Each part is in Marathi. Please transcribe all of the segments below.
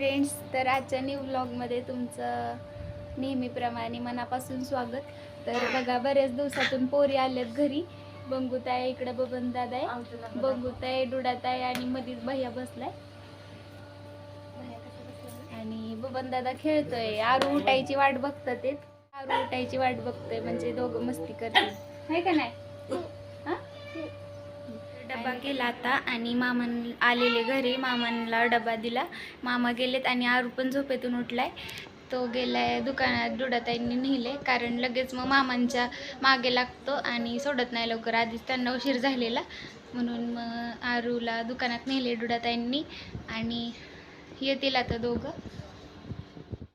फ्रेंड्स तर आजच्या न्यू ब्लॉगमध्ये तुमचं नेहमीप्रमाणे मनापासून स्वागत. तर बघा बऱ्याच दिवसातून पोरी आल्यात घरी. बंगुताय इकडं बबन दादा आहे बंगुताय डुडाताय आणि मधीच भैया बसलाय. आणि बबन दादा खेळतोय. आरू उठायची वाट बघतात ते आरू उठायची वाट बघतोय म्हणजे दोघं मस्ती करतात आहे का नाही? हा? डबा केला आता आणि मामन आलेले घरी मामांना डबा दिला. मामा गेलेत आणि आरू पण झोपेतून उठलाय. तो गेलाय दुकानात दुडाताईंनी नेले कारण लगेच मग मामांच्या मागे लागतो आणि सोडत नाही लवकर. आधीच त्यांना उशीर झालेला. म्हणून मग आरूला दुकानात नेले डुडाताईंनी आणि येतील आता दोघं.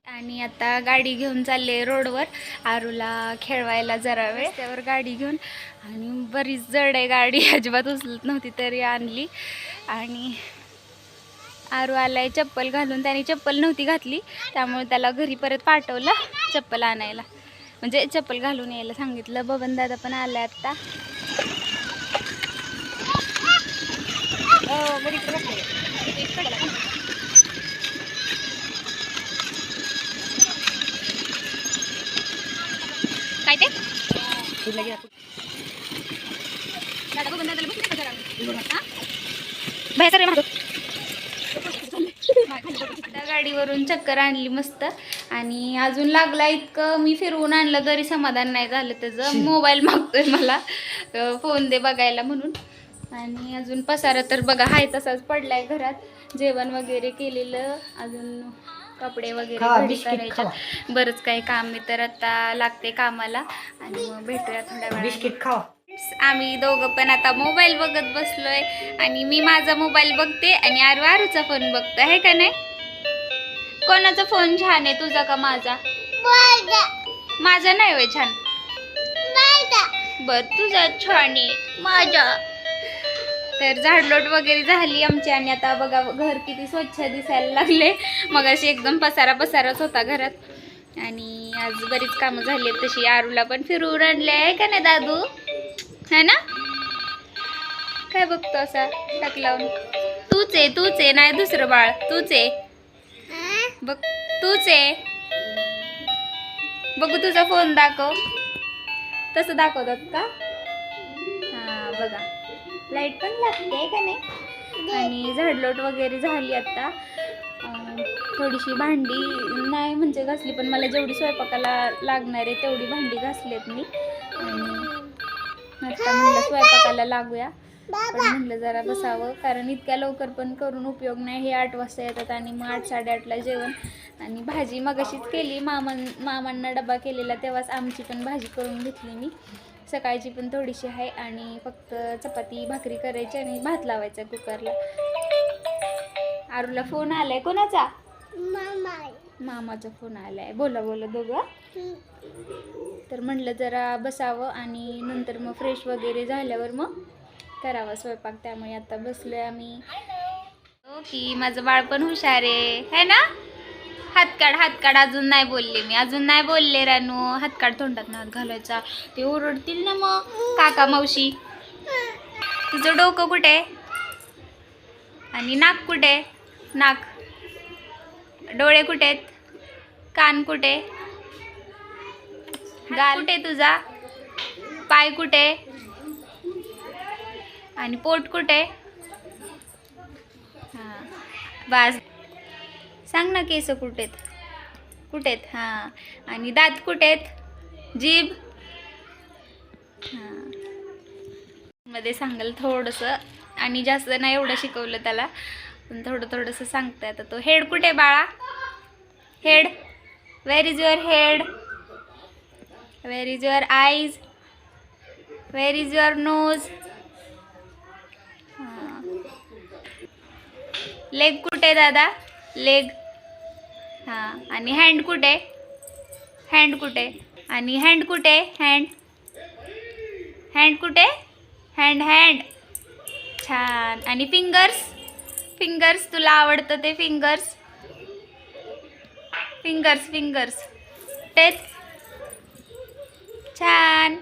आणि आता गाडी घेऊन चालले रोडवर आरूला खेळवायला जरा वेळ. त्यावर गाडी घेऊन. आणि बरीच जड आहे गाडी. अजिबात उचलत नव्हती तरी आणली. आणि आरू आलाय चप्पल घालून. त्याने चप्पल नव्हती घातली. त्यामुळे त्याला घरी परत पाठवलं चप्पल आणायला. म्हणजे चप्पल घालून यायला सांगितलं. बबन दादा पण आलाय आत्ता हो, बरी इकडे बसले. इकडे बघा. काय ते दादा बबन दादाला बसले का जरा? हा? बाहेर सगळे मागं. त्या गाडीवरून चक्कर आणली मस्त. आणि अजून लागला इतकं मी फिरवून आणलं तरी समाधान नाही झालं त्याचं. मोबाईल मागतोय मला. फोन दे बघायला म्हणून. आणि अजून पसारा तर बघा हाय तसाच पडलाय घरात. जेवण वगैरे केलेलं. अजून कपडे वगैरे बिस्किट करायच्या बरंच काही काम आहे तर आता लागते कामाला. आणि मग भेटूया थोड्या वेळाने. बिस्किट खावा. आम्ही दोघं पण आता मोबाईल बघत बसलोय. आणि मी माझा मोबाईल बघते आणि आरू आरूचा फोन बघतो आहे का नाही? कोणाचा फोन छान आहे? तुझा का माझा? माझा. नाही होय छान. बर तुझा छान आहे. माझा. तर झाडलोट वगैरे झाली आमची आणि आता बघा घर किती स्वच्छ दिसायला लागले. मग अशी एकदम पसारा पसाराच होता घरात. आणि आज बरीच कामं झाली आहेत तशी. आरूला पण फिरवून आणले आहे का नाही दादू? है ना? काय बघतो असा टाक लावून? तूच आहे तूच आहे नाही दुसरं बाळ तूच आहे बघ तूच आहे बघू तुझा फोन दाखव. तसं दाखवतात का? हा बघा. लाइट पण लागते का नाही? आणि झाडलोट वगैरे झाली आता. अं, थोडीशी भांडी नाही म्हणजे घासली पण मला जेवढी स्वयंपाकाला लागणार आहे तेवढी भांडी घासलीत मी. आणि आता म्हणलं स्वयंपाकाला लागूया. पण म्हणलं जरा बसावं कारण इतक्या लवकर पण करून उपयोग नाही. हे आठ वाजता येतात आणि मग आठ साडेआठला जेवण. आणि भाजी मगाशीच केली. मामां मामांना डबा केलेला तेव्हाच आमची पण भाजी करून घेतली मी. सकाळची पण थोडीशी आहे आणि फक्त चपाती भाकरी करायची आणि भात लावायचा कुकरला. आरूला फोन आलाय. कोणाचा? मामाचा फोन आलाय. बोला बोला दोघं. तर म्हणलं जरा बसावं आणि नंतर मग फ्रेश वगैरे झाल्यावर मग करावा स्वयंपाक. त्यामुळे आता बसलोय आम्ही. की माझं बाळ पण हुशार आहे. है ना? हात काढ हात काढ अजून नाही बोलले मी. अजून नाही बोलले रानू. हात काढ तोंडात हात घालायचा. ते ओरडतील ना मग. काका मावशी. तुझं डोकं कुठे? आणि नाक कुठे? नाक. डोळे कुठे आहेत? कान कुठे? गाल कुठे? तुझा. पाय कुठे? आणि पोट कुठे? हां. बास. सांग ना केस कुठेत? कुठेत? हां. आणि दात कुठेत? जीभ? हां. मध्ये सांगाल थोडंसं. आणि जास्त नाही एवढं शिकवलं त्याला. पण थोडं थोडंसं सांगता येतं तो. हेड कुठे बाळा? Head? Where is your head where is your eyes where is your nose leg कुठे दादा? लेग आणि हँड कुठे? हँड कुठे? आणि हँड कुठे? हँड हँड कुठे? हँड हँड छान. आणि फिंगर्स फिंगर्स तुला आवडतं ते फिंगर्स फिंगर्स फिंगर्स तेच छान.